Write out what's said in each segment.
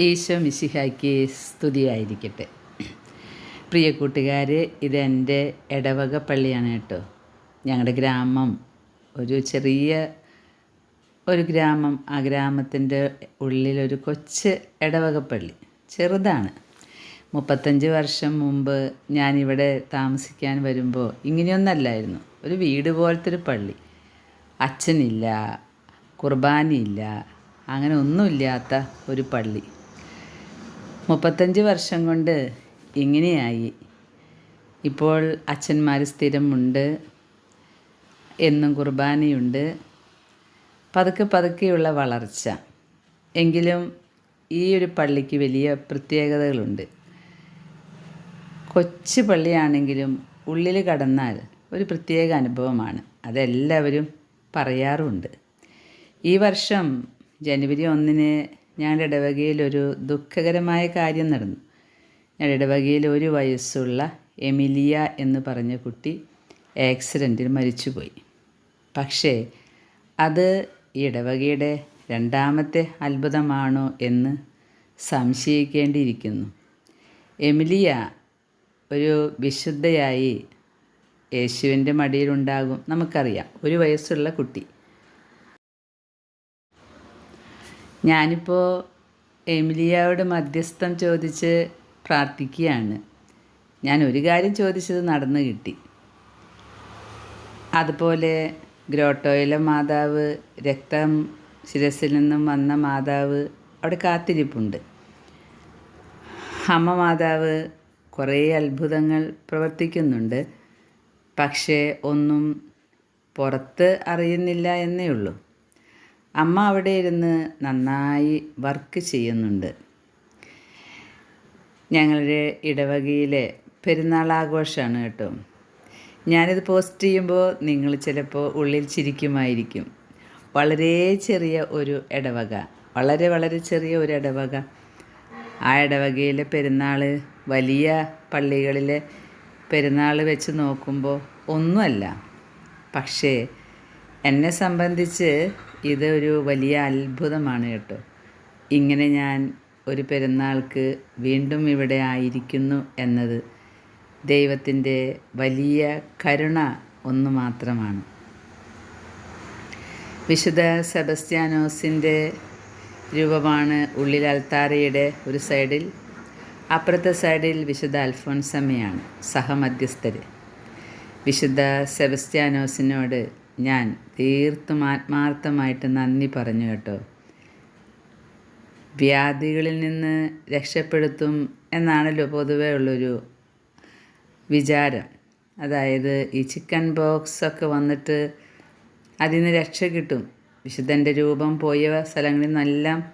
ഈശോ മിശിഹായ്ക്ക് സ്തുതിയായിരിക്കട്ടെ. പ്രിയ കൂട്ടുകാർ ഇതെന്റെ ഇടവക പള്ളിയാണ് കേട്ടോ. ഞങ്ങളുടെ ഗ്രാമം ഒരു ചെറിയ ഒരു ഗ്രാമം ആ ഗ്രാമത്തിന്റെ ഉള്ളിലൊരു കൊച്ച് ഇടവക പള്ളി ചെറുതാണ്. മുപ്പത്തഞ്ച് വർഷം മുമ്പ് ഞാനിവിടെ താമസിക്കാൻ വരുമ്പോൾ ഇങ്ങനെയൊന്നല്ലായിരുന്നു. ഒരു വീട് പോലത്തെ ഒരു പള്ളി. അച്ഛനില്ല കുർബാനയില്ല അങ്ങനെ ഒന്നുമില്ലാത്ത ഒരു പള്ളി. മുപ്പത്തഞ്ച് വർഷം കൊണ്ട് ഇങ്ങനെയായി. ഇപ്പോൾ അച്ഛന്മാർ സ്ഥിരമുണ്ട് എന്നും കുർബാനയുണ്ട്. പതുക്കെ പതുക്കെയുള്ള വളർച്ച. എങ്കിലും ഈ ഒരു പള്ളിക്ക് വലിയ പ്രത്യേകതകളുണ്ട്. കൊച്ചു പള്ളിയാണെങ്കിലും ഉള്ളിൽ കടന്നാൽ ഒരു പ്രത്യേക അനുഭവമാണ്. അതെല്ലാവരും പറയാറുണ്ട്. ഈ വർഷം ജനുവരി ഒന്നിന് ഞങ്ങളുടെ ഇടവകയിൽ ഒരു ദുഃഖകരമായ കാര്യം നടന്നു. ഞങ്ങളുടെ ഇടവകയിൽ ഒരു വയസ്സുള്ള എമിലിയ എന്ന് പറഞ്ഞ കുട്ടി ആക്സിഡന്റിൽ മരിച്ചുപോയി. പക്ഷേ അത് ഇടവകയുടെ രണ്ടാമത്തെ അത്ഭുതമാണോ എന്ന് സംശയിക്കേണ്ടിയിരിക്കുന്നു. എമിലിയ ഒരു വിശുദ്ധയായി യേശുവിന്റെ മടിയിലുണ്ടാകും. നമുക്കറിയാം ഒരു വയസ്സുള്ള കുട്ടി. ഞാനിപ്പോൾ എമിലിയയോട് മധ്യസ്ഥം ചോദിച്ച് പ്രാർത്ഥിക്കുകയാണ്. ഞാൻ ഒരു കാര്യം ചോദിച്ചത് നടന്നു കിട്ടി. അതുപോലെ ഗ്രോട്ടോയിലെ മാതാവ് രക്തം ശിരസിൽ നിന്നും വന്ന മാതാവ് അവിടെ കാത്തിരിപ്പുണ്ട്. അമ്മ മാതാവ് കുറേ അത്ഭുതങ്ങൾ പ്രവർത്തിക്കുന്നുണ്ട്. പക്ഷേ ഒന്നും പുറത്ത് അറിയുന്നില്ല എന്നേ ഉള്ളൂ. അമ്മ അവിടെ ഇരുന്ന് നന്നായി വർക്ക് ചെയ്യുന്നുണ്ട്. ഞങ്ങളുടെ ഇടവകയിലെ പെരുന്നാൾ ആഘോഷമാണ് കേട്ടോ. ഞാനിത് പോസ്റ്റ് ചെയ്യുമ്പോൾ നിങ്ങൾ ചിലപ്പോൾ ഉള്ളിൽ ചിരിക്കുമായിരിക്കും. വളരെ ചെറിയ ഒരു ഇടവക. വളരെ വളരെ ചെറിയ ഒരു ഇടവക. ആ ഇടവകയിലെ പെരുന്നാൾ വലിയ പള്ളികളിലെ പെരുന്നാൾ വെച്ച് നോക്കുമ്പോൾ ഒന്നുമല്ല. പക്ഷേ എന്നെ സംബന്ധിച്ച് ഇത് ഒരു വലിയ അത്ഭുതമാണ് കേട്ടോ. ഇങ്ങനെ ഞാൻ ഒരു പെരുന്നാൾക്ക് വീണ്ടും ഇവിടെ ആയിരിക്കുന്നു എന്നത് ദൈവത്തിന്റെ വലിയ കരുണ ഒന്ന് മാത്രമാണ്. വിശുദ്ധ സെബസ്ത്യാനോസിന്റെ രൂപമാണ് ഉള്ളിൽ അൽത്താരയുടെ ഒരു സൈഡിൽ അപ്പുറത്തെ സൈഡിൽ വിശുദ്ധ അൽഫോൻസമ്മയാണ് സഹമധ്യസ്ഥര്. വിശുദ്ധ സെബസ്ത്യാനോസിനോട് ഞാൻ തീർത്തും ആത്മാർത്ഥമായിട്ട് നന്ദി പറഞ്ഞു കേട്ടോ. വ്യാധികളിൽ നിന്ന് രക്ഷപ്പെടുത്തും എന്നാണല്ലോ പൊതുവേ ഉള്ളൊരു വിചാരം. അതായത് ഈ ചിക്കൻ ബോക്സ് ഒക്കെ വന്നിട്ട് അതിൽ നിന്ന് രക്ഷ കിട്ടും. വിശുദ്ധന്റെ രൂപം പോയ സ്ഥലങ്ങളിൽ നിന്നെല്ലാം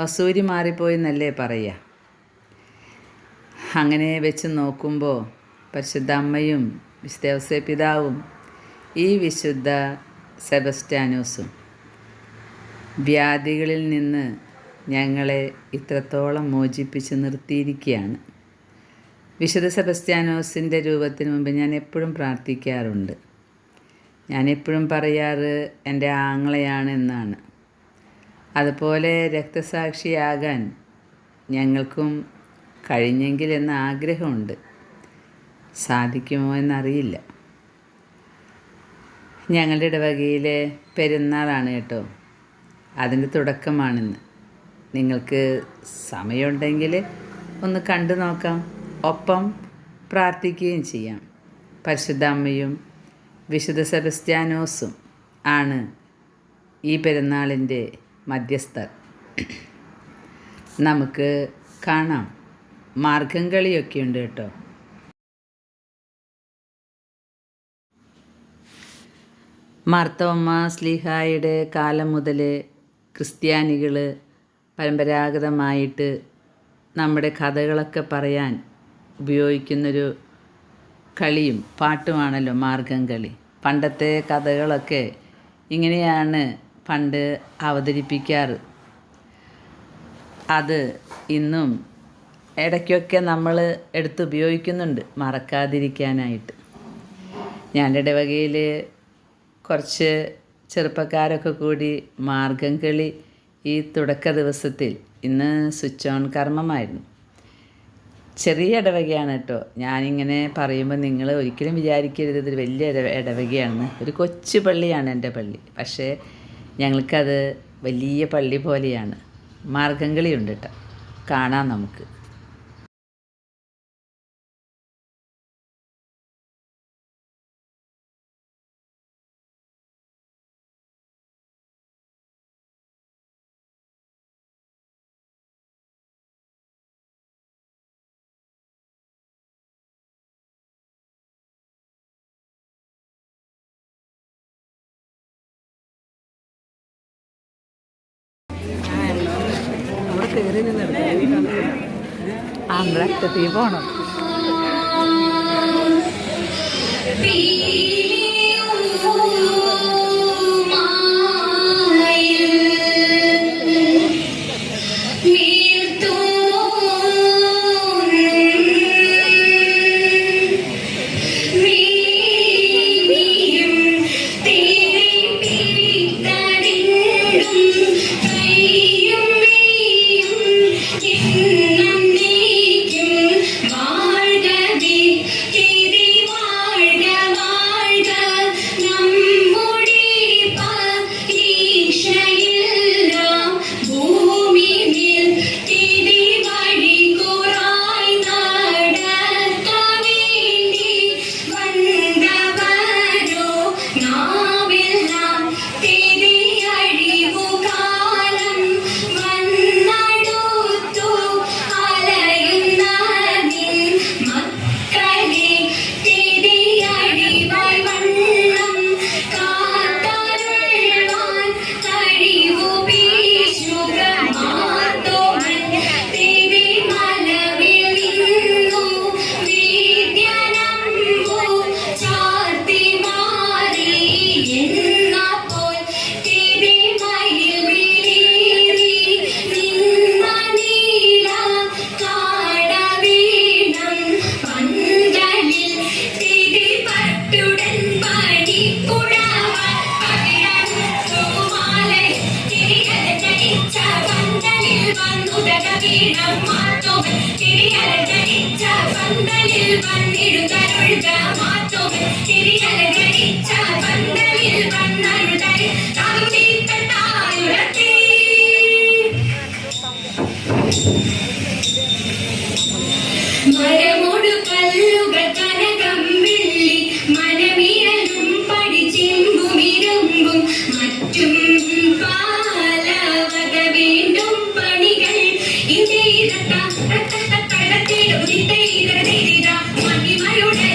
വസൂരി മാറിപ്പോയി എന്നല്ലേ പറയുക. അങ്ങനെ വെച്ച് നോക്കുമ്പോൾ പരിശുദ്ധ അമ്മയും വിശുദ്ധ പിതാവും ഈ വിശുദ്ധ സെബസ്റ്റാനോസും വ്യാധികളിൽ നിന്ന് ഞങ്ങളെ ഇത്രത്തോളം മോചിപ്പിച്ച് നിർത്തിയിരിക്കുകയാണ്. വിശുദ്ധ സെബസ്ത്യാനോസിന്റെ രൂപത്തിന് മുമ്പ് ഞാൻ എപ്പോഴും പ്രാർത്ഥിക്കാറുണ്ട്. ഞാൻ എപ്പോഴും പറയാറ് എന്റെ ആങ്ങളയാണ് എന്നാണ്. അതുപോലെ രക്തസാക്ഷിയാകാൻ ഞങ്ങൾക്കും കഴിഞ്ഞെങ്കിൽ എന്ന ആഗ്രഹമുണ്ട്. സാധിക്കുമോ എന്നറിയില്ല. ഞങ്ങളുടെ ഇടവകയിലെ പെരുന്നാളാണ് കേട്ടോ. അതിന്റെ തുടക്കമാണിന്ന്. നിങ്ങൾക്ക് സമയമുണ്ടെങ്കിൽ ഒന്ന് കണ്ടു നോക്കാം. ഒപ്പം പ്രാർത്ഥിക്കുകയും ചെയ്യാം. പരിശുദ്ധ അമ്മയും വിശുദ്ധ സെബസ്ത്യാനോസും ആണ് ഈ പെരുന്നാളിന്റെ മധ്യസ്ഥർ. നമുക്ക് കാണാം. മാർഗം കളിയൊക്കെ ഉണ്ട് കേട്ടോ. മാർത്തവമ്മ സ്ലിഹായുടെ കാലം മുതൽ ക്രിസ്ത്യാനികൾ പരമ്പരാഗതമായിട്ട് നമ്മുടെ കഥകളൊക്കെ പറയാൻ ഉപയോഗിക്കുന്നൊരു കളിയും പാട്ടുമാണല്ലോ മാർഗം കളി. പണ്ടത്തെ കഥകളൊക്കെ ഇങ്ങനെയാണ് പണ്ട് അവതരിപ്പിക്കാറ്. അത് ഇന്നും ഇടയ്ക്കൊക്കെ നമ്മൾ എടുത്ത് ഉപയോഗിക്കുന്നുണ്ട് മറക്കാതിരിക്കാനായിട്ട്. ഞാൻ ഇടവകയിൽ കുറച്ച് ചെറുപ്പക്കാരൊക്കെ കൂടി മാർഗം കളി ഈ തുടക്ക ദിവസത്തിൽ ഇന്ന് സ്വിച്ച് ഓൺ കർമ്മമായിരുന്നു. ചെറിയ ഇടവകയാണ് കേട്ടോ. ഞാനിങ്ങനെ പറയുമ്പോൾ നിങ്ങൾ ഒരിക്കലും വിചാരിക്കരുത് ഇതൊരു വലിയ ഇടവകയാണ്. ഒരു കൊച്ചു പള്ളിയാണ് എന്റെ പള്ളി. പക്ഷേ ഞങ്ങൾക്കത് വലിയ പള്ളി പോലെയാണ്. മാർഗംകളിയുണ്ട് കേട്ടോ. കാണാം നമുക്ക്. ആന്ധ്ര പോണം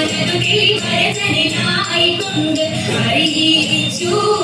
I'm going to be a little bit of a little bit of a little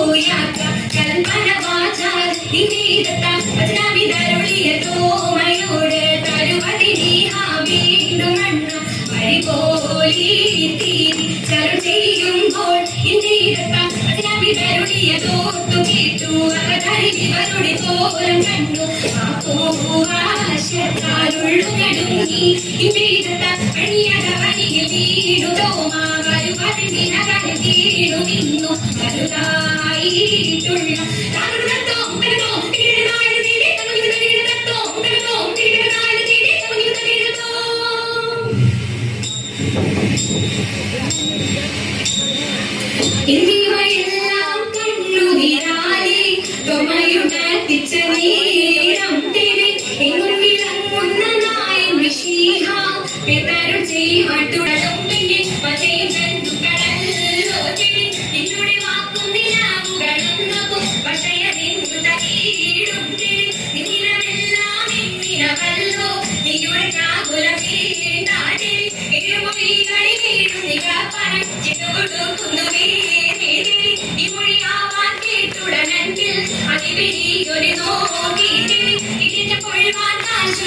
就是那打